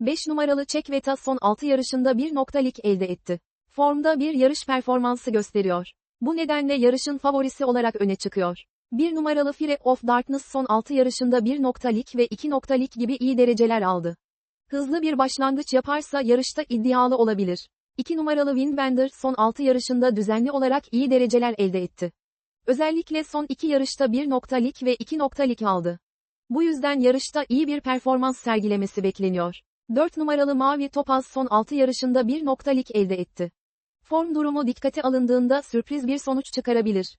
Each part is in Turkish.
5 numaralı Çekveta son 6 yarışında bir noktalık elde etti. Formda bir yarış performansı gösteriyor. Bu nedenle yarışın favorisi olarak öne çıkıyor. 1 numaralı Fire of Darkness son 6 yarışında 1 noktalık ve 2 noktalık gibi iyi dereceler aldı. Hızlı bir başlangıç yaparsa yarışta iddialı olabilir. 2 numaralı Windbender son 6 yarışında düzenli olarak iyi dereceler elde etti. Özellikle son 2 yarışta 1 noktalık ve 2 noktalık aldı. Bu yüzden yarışta iyi bir performans sergilemesi bekleniyor. 4 numaralı Mavi Topaz son 6 yarışında 1 noktalık elde etti. Form durumu dikkate alındığında sürpriz bir sonuç çıkarabilir.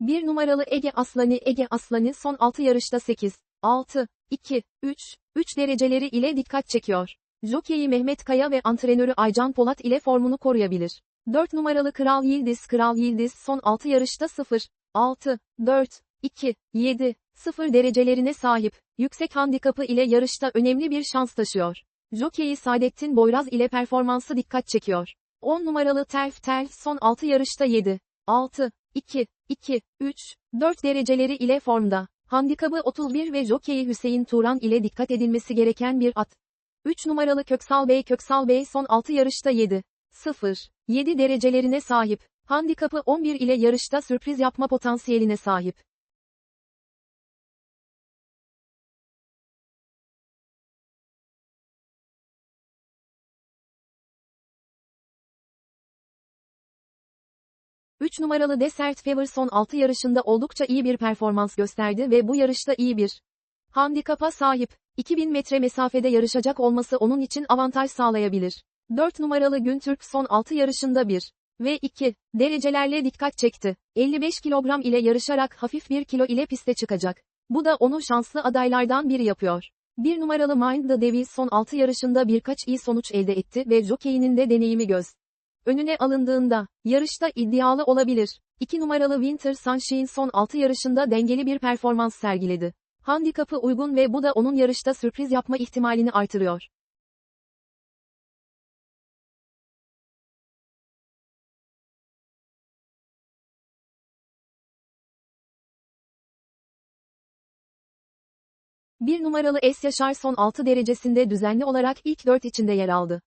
Bir numaralı Ege Aslanı Ege Aslanı son 6 yarışta 8, 6, 2, 3, 3 dereceleri ile dikkat çekiyor. Jockey'i Mehmet Kaya ve antrenörü Aycan Polat ile formunu koruyabilir. 4 numaralı Kral Yıldız Kral Yıldız son 6 yarışta 0, 6, 4, 2, 7, 0 derecelerine sahip. Yüksek handikapı ile yarışta önemli bir şans taşıyor. Jockey'i Saadettin Boyraz ile performansı dikkat çekiyor. 10 numaralı Telf Telf son 6 yarışta 7, 6, 2, 2, 3, 4 dereceleri ile formda. Handikabı 31 ve jockey Hüseyin Turan ile dikkat edilmesi gereken bir at. 3 numaralı Köksal Bey Köksal Bey son 6 yarışta 7, 0, 7 derecelerine sahip. Handikapı 11 ile yarışta sürpriz yapma potansiyeline sahip. Üç numaralı Desert Fever son 6 yarışında oldukça iyi bir performans gösterdi ve bu yarışta iyi bir handikapa sahip. 2000 metre mesafede yarışacak olması onun için avantaj sağlayabilir. 4 numaralı Güntürk son 6 yarışında 1 ve 2 derecelerle dikkat çekti. 55 kilogram ile yarışarak hafif 1 kilo ile piste çıkacak. Bu da onu şanslı adaylardan biri yapıyor. 1 numaralı Mind the Devil son 6 yarışında birkaç iyi sonuç elde etti ve jockeyinin de deneyimi göz önüne alındığında, yarışta iddialı olabilir. 2 numaralı Winter Sunshine son 6 yarışında dengeli bir performans sergiledi. Handikapı uygun ve bu da onun yarışta sürpriz yapma ihtimalini artırıyor. Bir numaralı Es Yaşar son 6 derecesinde düzenli olarak ilk 4 içinde yer aldı.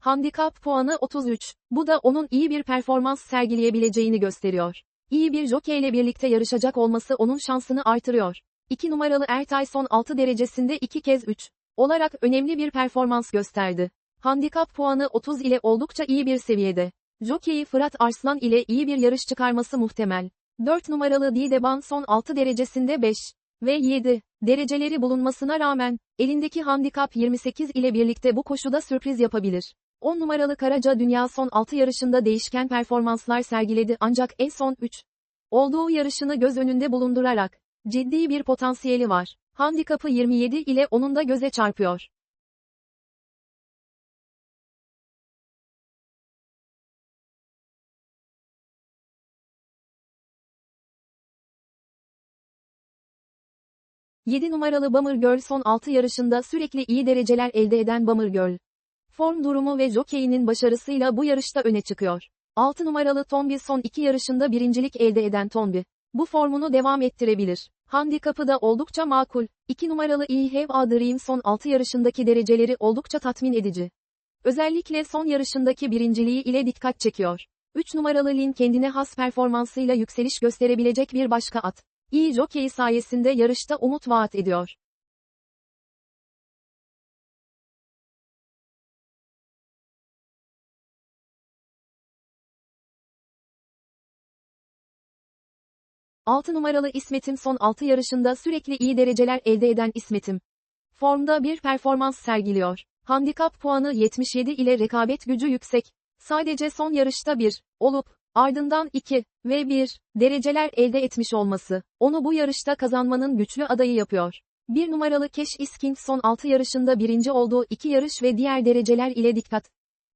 Handikap puanı 33. Bu da onun iyi bir performans sergileyebileceğini gösteriyor. İyi bir jockey ile birlikte yarışacak olması onun şansını artırıyor. 2 numaralı Ertay son 6 derecesinde 2 kez 3 olarak önemli bir performans gösterdi. Handikap puanı 30 ile oldukça iyi bir seviyede. Jockey Fırat Arslan ile iyi bir yarış çıkarması muhtemel. 4 numaralı Dideban son 6 derecesinde 5 ve 7 dereceleri bulunmasına rağmen, elindeki handikap 28 ile birlikte bu koşuda sürpriz yapabilir. 10 numaralı Karaca Dünya son 6 yarışında değişken performanslar sergiledi ancak en son 3 olduğu yarışını göz önünde bulundurarak ciddi bir potansiyeli var. Handikapı 27 ile onun da göze çarpıyor. Yedi numaralı Bummer Girl son 6 yarışında sürekli iyi dereceler elde eden Bummer Girl. Form durumu ve jokeyinin başarısıyla bu yarışta öne çıkıyor. 6 numaralı Tombi son 2 yarışında birincilik elde eden Tombi. Bu formunu devam ettirebilir. Handikapı da oldukça makul. 2 numaralı I Have a Dream son 6 yarışındaki dereceleri oldukça tatmin edici. Özellikle son yarışındaki birinciliği ile dikkat çekiyor. 3 numaralı Lin kendine has performansıyla yükseliş gösterebilecek bir başka at. İyi jockey sayesinde yarışta umut vaat ediyor. 6 numaralı İsmet'im son 6 yarışında sürekli iyi dereceler elde eden İsmet'im. Formda bir performans sergiliyor. Handikap puanı 77 ile rekabet gücü yüksek. Sadece son yarışta 1 olup, ardından 2 ve 1 dereceler elde etmiş olması, onu bu yarışta kazanmanın güçlü adayı yapıyor. 1 numaralı Keş Isking son 6 yarışında birinci olduğu 2 yarış ve diğer dereceler ile dikkat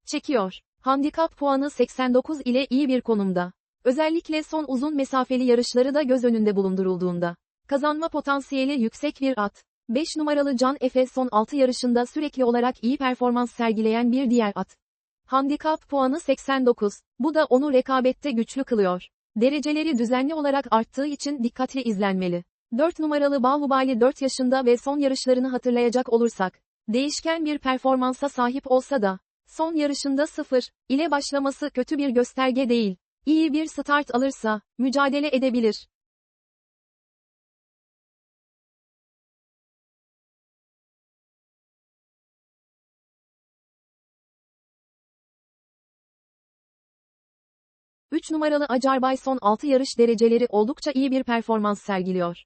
çekiyor. Handikap puanı 89 ile iyi bir konumda. Özellikle son uzun mesafeli yarışları da göz önünde bulundurulduğunda. Kazanma potansiyeli yüksek bir at. 5 numaralı Can Efe son 6 yarışında sürekli olarak iyi performans sergileyen bir diğer at. Handikap puanı 89. Bu da onu rekabette güçlü kılıyor. Dereceleri düzenli olarak arttığı için dikkatli izlenmeli. 4 numaralı Bahubali 4 yaşında ve son yarışlarını hatırlayacak olursak, değişken bir performansa sahip olsa da, son yarışında 0 ile başlaması kötü bir gösterge değil. İyi bir start alırsa, mücadele edebilir. Üç numaralı Acarbay son 6 yarış dereceleri oldukça iyi bir performans sergiliyor.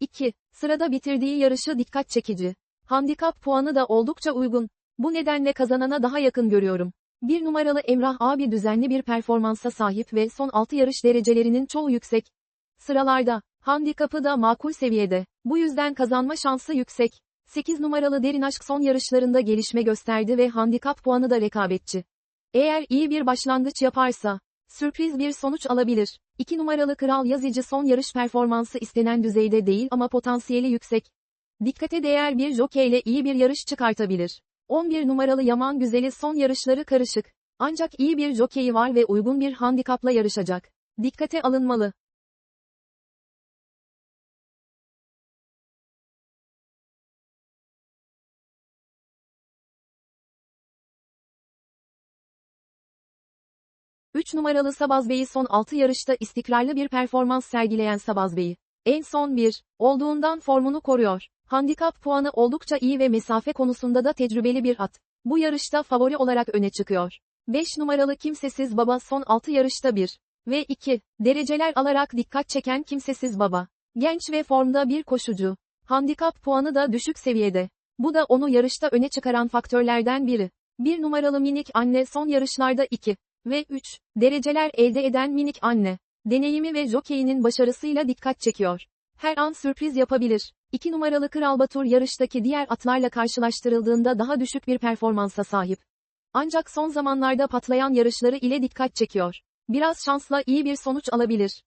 2. Sırada bitirdiği yarışı dikkat çekici. Handikap puanı da oldukça uygun. Bu nedenle kazanana daha yakın görüyorum. Bir numaralı Emrah abi düzenli bir performansa sahip ve son 6 yarış derecelerinin çoğu yüksek. Sıralarda, handikapı da makul seviyede. Bu yüzden kazanma şansı yüksek. 8 numaralı Derin Aşk son yarışlarında gelişme gösterdi ve handikap puanı da rekabetçi. Eğer iyi bir başlangıç yaparsa, sürpriz bir sonuç alabilir. 2 numaralı Kral Yazıcı son yarış performansı istenen düzeyde değil ama potansiyeli yüksek. Dikkate değer bir jokeyle iyi bir yarış çıkartabilir. 11 numaralı Yaman Güzeli son yarışları karışık. Ancak iyi bir jokeyi var ve uygun bir handikapla yarışacak. Dikkate alınmalı. Üç numaralı Sabaz Bey'i son 6 yarışta istikrarlı bir performans sergileyen Sabaz Bey'i. En son bir, olduğundan formunu koruyor. Handikap puanı oldukça iyi ve mesafe konusunda da tecrübeli bir at. Bu yarışta favori olarak öne çıkıyor. 5 numaralı Kimsesiz Baba son 6 yarışta 1 ve 2 dereceler alarak dikkat çeken Kimsesiz Baba. Genç ve formda bir koşucu. Handikap puanı da düşük seviyede. Bu da onu yarışta öne çıkaran faktörlerden biri. 1 numaralı minik anne son yarışlarda 2 ve 3 dereceler elde eden minik anne. Deneyimi ve jokeyinin başarısıyla dikkat çekiyor. Her an sürpriz yapabilir. 2 numaralı Kral Batur yarıştaki diğer atlarla karşılaştırıldığında daha düşük bir performansa sahip. Ancak son zamanlarda patlayan yarışları ile dikkat çekiyor. Biraz şansla iyi bir sonuç alabilir.